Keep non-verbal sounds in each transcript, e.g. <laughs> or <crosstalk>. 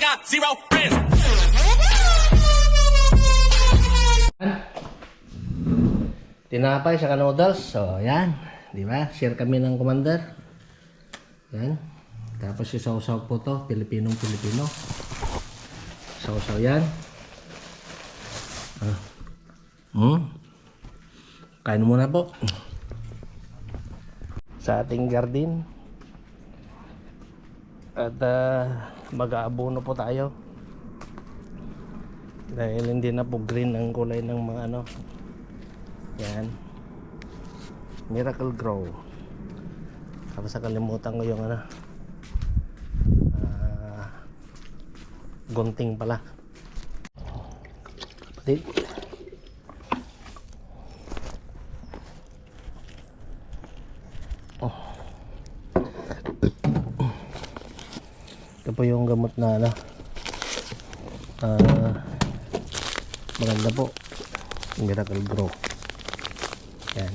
got zero friends. Tinapay sa noodles. So, yan. Di ba? Share kami ng commander. Yan. Tapos isaw-saw po to. Pilipinong Pilipino. Saw-saw yan. Ah. Hmm. Kain muna po. Sa ating garden. At ah, mag-aabono po tayo. Dahil hindi na po green ang kulay ng mga ano, yan. Miracle Grow. Tapos nakalimutan ko yung ano. ah, gunting pala. Kapatid. Po yung gamot na ano. Ah, maganda po. Miracle Grow. Yan.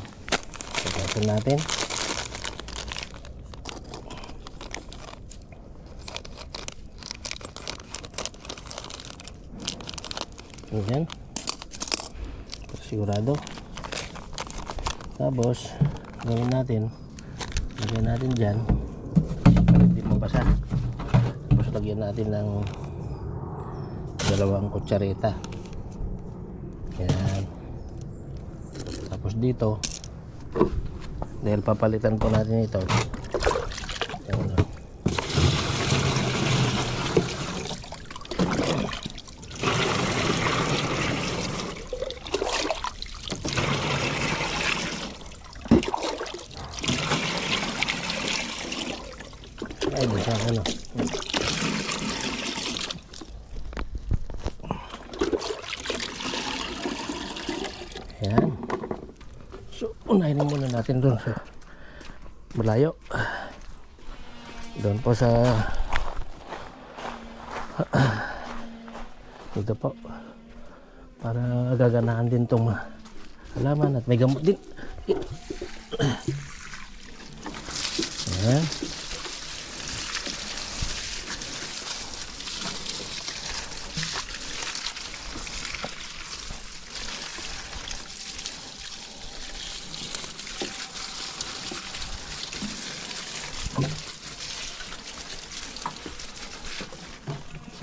Pagkatun natin. Yan. Sigurado. Tapos, gawin natin. Lagyan natin dyan. Para hindi mabasa. Lagyan natin ng dalawang kutsarita. Yan. Tapos dito, dahil papalitan po natin ito. Yan, no. Ay, basa ano. Yan. So, unahin muna natin doon sa malayo. Doon po sa dito po para gaganahan din tong halaman at may gamot din. Yan.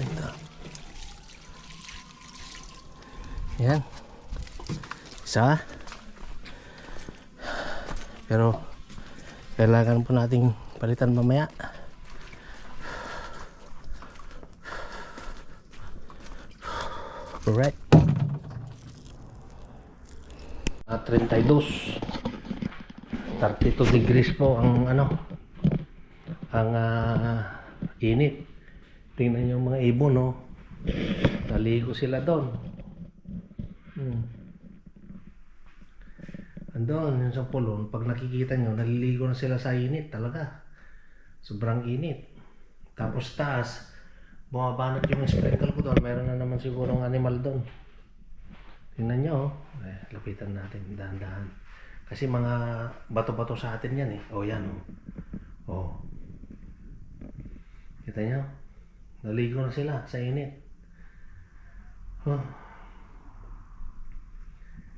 Ito. Yan. Isa. Pero kailangan po nating palitan mamaya. Alright. Ah, 32. 32 degrees po ang ano ang ah, init. Tingnan yung mga ibon, no? Naligo sila doon. Hmm. Andun, yung sa pulon, pag nakikita nyo, naliligo na sila sa init talaga. Sobrang init. Tapos taas, bumabanat yung sprinkle ko doon. Meron na naman sigurong animal doon. Tingnan nyo, oh. Eh, lapitan natin, dahan-dahan. Kasi mga bato-bato sa atin yan eh. O yan, oh. Oh. Kita nyo? Naligo na sila sa init. Huh.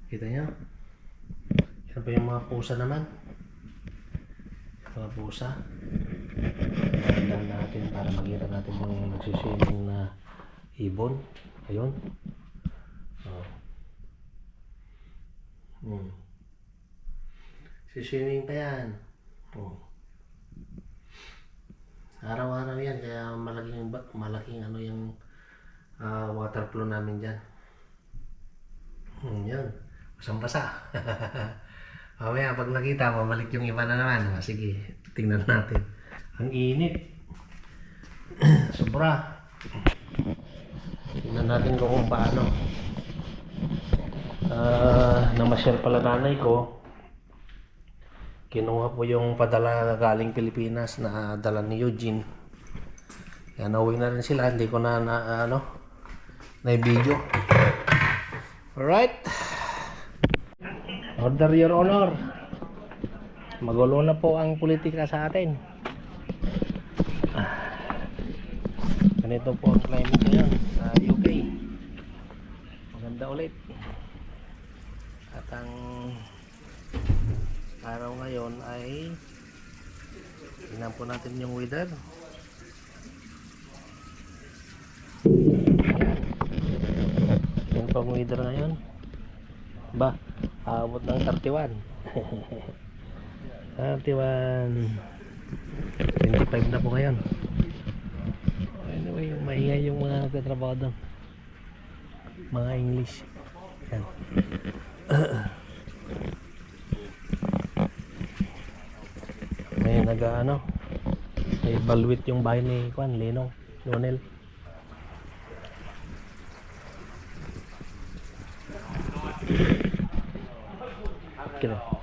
Kita nyo? Yan pa yung mga pusa naman. Mga pusa. Dahan natin para makita natin yung nagsiswimming na ibon. Ayun. Oh. Hmm. Siswimming pa yan. Oh. Araw-araw yan kaya malaking malaking ano yung ah, water flow namin diyan. Hmm, yun. Basang-basa. <laughs> Mamaya pag nakita, mamalik yung iba na naman. Ah, sige, tingnan natin. Ang init. <clears throat> Sobra. Tingnan natin kung kung paano. Ah, namasyal pala nanay ko. Kinuha po yung padala galing Pilipinas na dala ni Eugene. Yan, nauwi na rin sila. Hindi ko na, na ano, na video. Alright. Order your honor. Magulo na po ang politika sa atin. ganito po ang climate ngayon sa UK maganda ulit. At ang araw ngayon ay tingnan po natin yung weather. Yan po ang weather ngayon ba? Aabot ng 31 31 25 na po ngayon anyway maingay yung mga nagtatrabaho doon. Mga English. Yan. <coughs> May naga ano may balwit yung bahay ni Kwan Linong Lonel Dracula.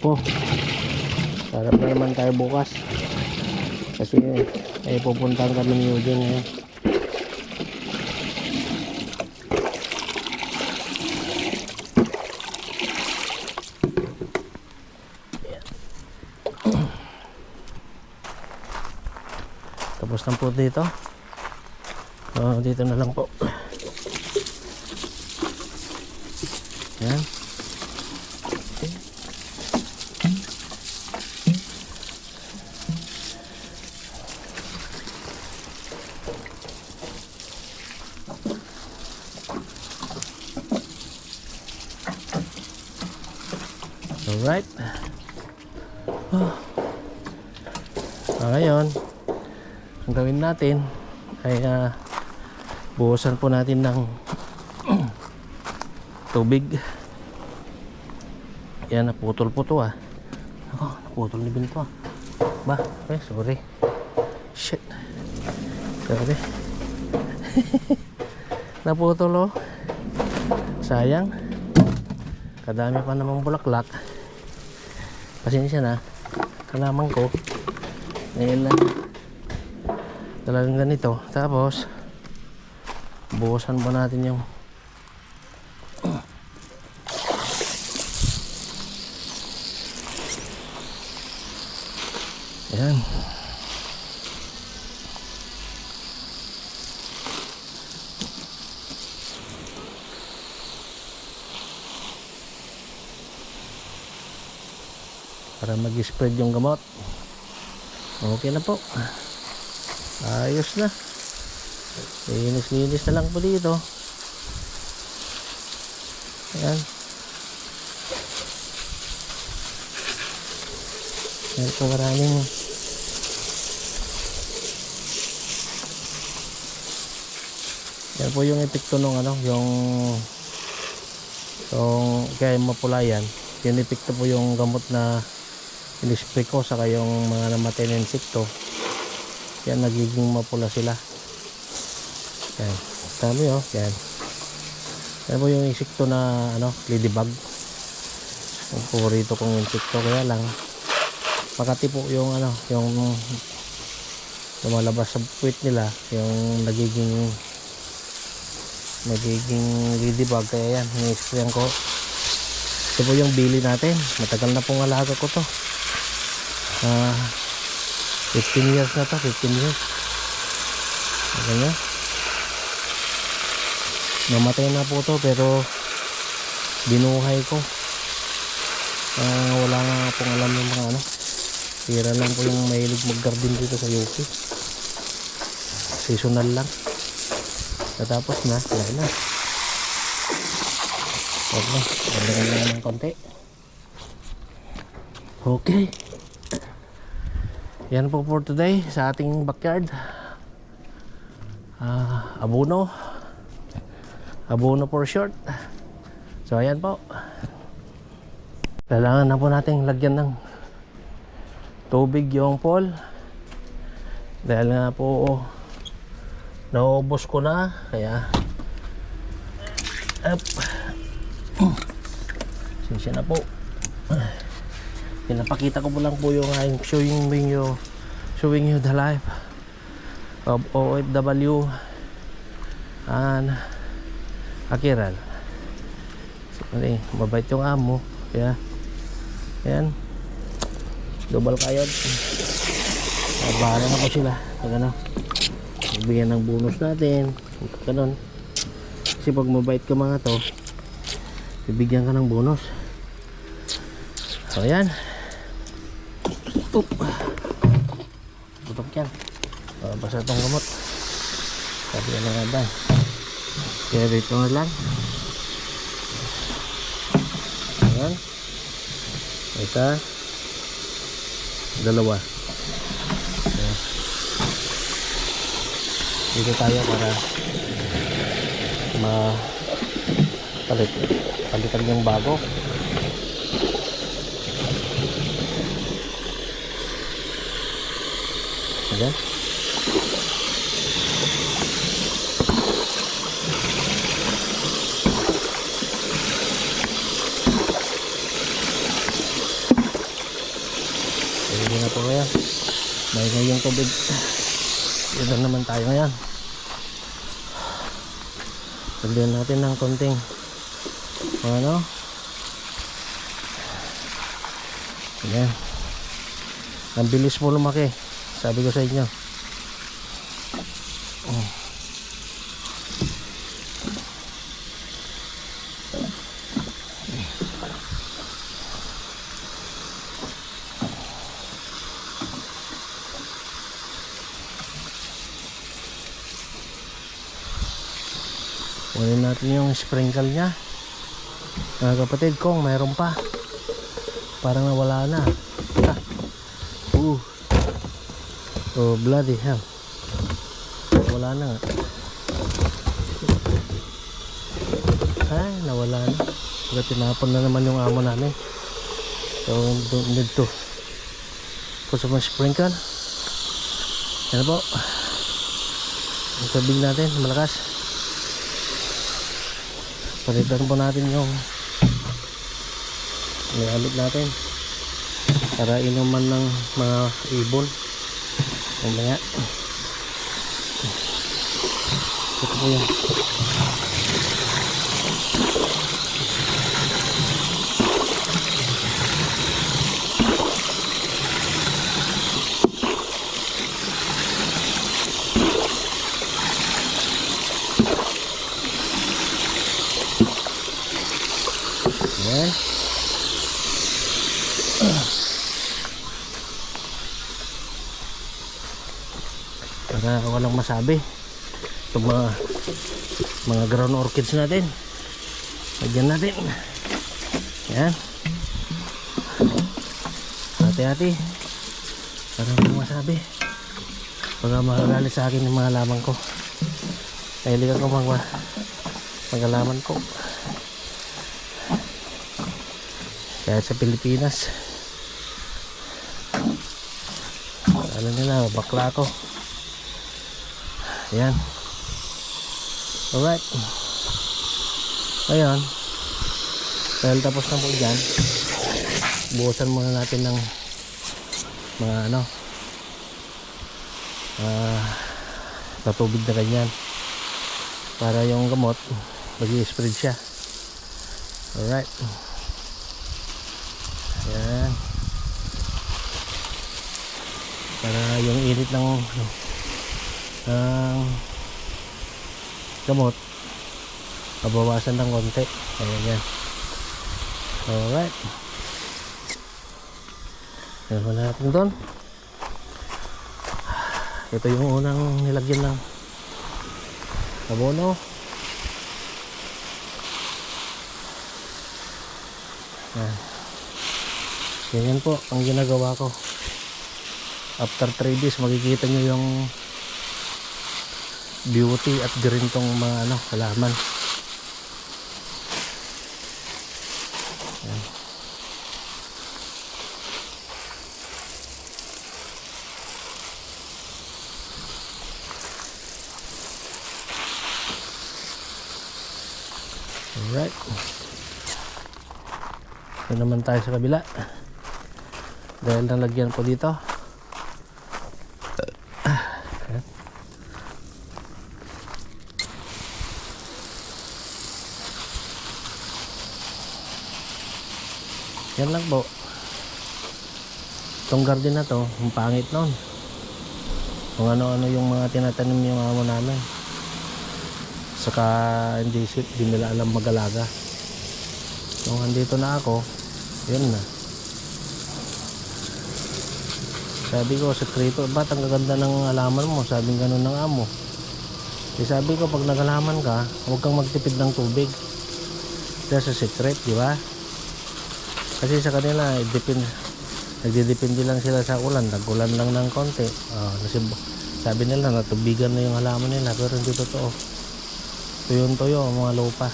Po sarap na naman tayo bukas. Kasi eh pupuntahan kami ni Eugene ngayon. Tapos na po dito. Oh, dito na lang po. Yan Alright. Oh. Ah, ngayon, ang gawin natin ay ah, buhusan po natin ng <clears throat> tubig. Yan, naputol po to ah. Ako, naputol ni Binto ah. Ba, eh, sorry. Shit. Sorry. <laughs> naputol oh. Sayang. Kadami pa namang bulaklak. Pasensya na. Kalaman ko. Dahil ah, talagang ganito. Tapos, buhusan pa natin yung Ayan. para mag-spread yung gamot okay na po ayos na. Linis-linis na lang po dito. Ayan. Ayan po maraming yan po yung epekto nung ano yung yung kaya mapula yan yung epekto po yung gamot na in-spray ko saka yung mga namatay na insekto yan nagiging mapula sila. Yan. Dami oh yan. Yan po yung insekto na ano ladybug? Yung paborito kong insekto kaya lang makati po yung ano yung lumalabas sa puwit nila yung nagiging nagiging ladybug. Kaya yan ni-sprayan ko. Ito po yung bili natin. Matagal na pong alaga ko to. Ah, 15 years na to, 15 years. Ano nyo? Namatay na po to pero binuhay ko. Ah, wala nga pong alam yung mga ano. Tira lang po yung mahilig mag-garden dito sa UP. Seasonal lang. Natapos na, wala na. Okay, ganda lang ng konti. Okay. Yan po for today sa ating backyard. Ah, abono. Abono for short. So ayan po. Kailangan na po nating lagyan ng tubig yung pool. Dahil nga po naubos ko na kaya up. Sinsya na po. Pinapakita ko po lang po yung I'm showing you showing you the life of OFW and Akiral. So, ano eh, mabait yung amo. Kaya, ayan. Double kayod. Bahala na po sila. Pag ano, bigyan ng bonus natin. Ganun. Kasi pag mabait ka mga to, bibigyan ka ng bonus. So, ayan. Oop. Tutok yan. Uh, basta itong gamot. Sabi ka na nga ba. Kaya dito na lang. Ayan. Isa. Dalawa. Ayan. Dito tayo para ma palit palitan yung bago. Ayan. Hindi na po kaya. May ngayong tubig. Dito naman tayo ngayon. Lagyan natin ng konting ano. Ayan. Ang bilis mo lumaki. Sabi ko sa inyo. Oh. Kunin natin yung sprinkle niya. Mga kapatid kong mayroon pa. Parang nawala na. Ah. Uh. Oh, bloody hell. Wala na nga. Ay, nawala na. Pero tinapon na naman yung amo namin. So, don't need to put some sprinkle. Yan po. Ang natin, malakas. Palitan po natin yung nilalit natin para inuman ng mga ibon mamaya. Ito po yan para walang masabi. Itong mga mga ground orchids natin. Lagyan natin. Yan hati hati para walang masabi. Baka makagalit sa akin yung mga lamang ko. Kailigan ko mga magalaman ko. Kaya sa Pilipinas. Ano nila bakla ko Ayan. Alright. Ngayon, dahil tapos na po dyan, buhusan muna natin ng mga ano, ah, tatubig na ganyan. Para yung gamot, mag-i-spread siya. Alright. Ayan. Para yung init ng ang gamot. Mabawasan ng konti. Ayan yan alright. Mo natin doon. Ito yung unang nilagyan ng abono. Yan ganyan po ang ginagawa ko. After 3 days makikita nyo yung beauty at green tong mga ano halaman Yan. Alright. Ito naman tayo sa kabila. Dahil nalagyan po dito. Yan lang po. Itong garden na to, ang pangit nun. Kung ano-ano yung mga tinatanim yung amo namin. Saka hindi, hindi nila alam mag-alaga. Nung andito na ako, yun na. Sabi ko, sekreto, ba't ang gaganda ng alaman mo? Sabi ganun ng amo. Eh, sabi ko, pag nagalaman ka, huwag kang magtipid ng tubig. Dahil sa secret, di ba? Kasi sa kanila, eh, depend, nagdidepende lang sila sa ulan. Nagulan lang ng konti. Oh, kasi sabi nila, natubigan na yung halaman nila. Pero hindi totoo. Tuyong-tuyo ang mga lupa.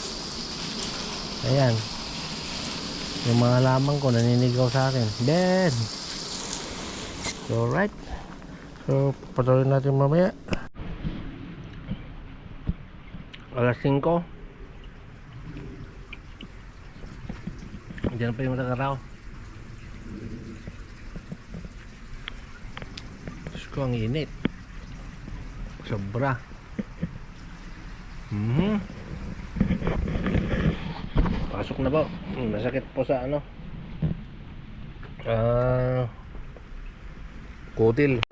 Ayan. Yung mga halaman ko, naninigaw sa akin. So, alright. So, patuloy natin mamaya. Alas 5. Diyan pa yung nakaraw. Diyos ang init. Sobra. Mhm. Pasok na po. Hmm, Masakit po sa ano. Ah... kutil.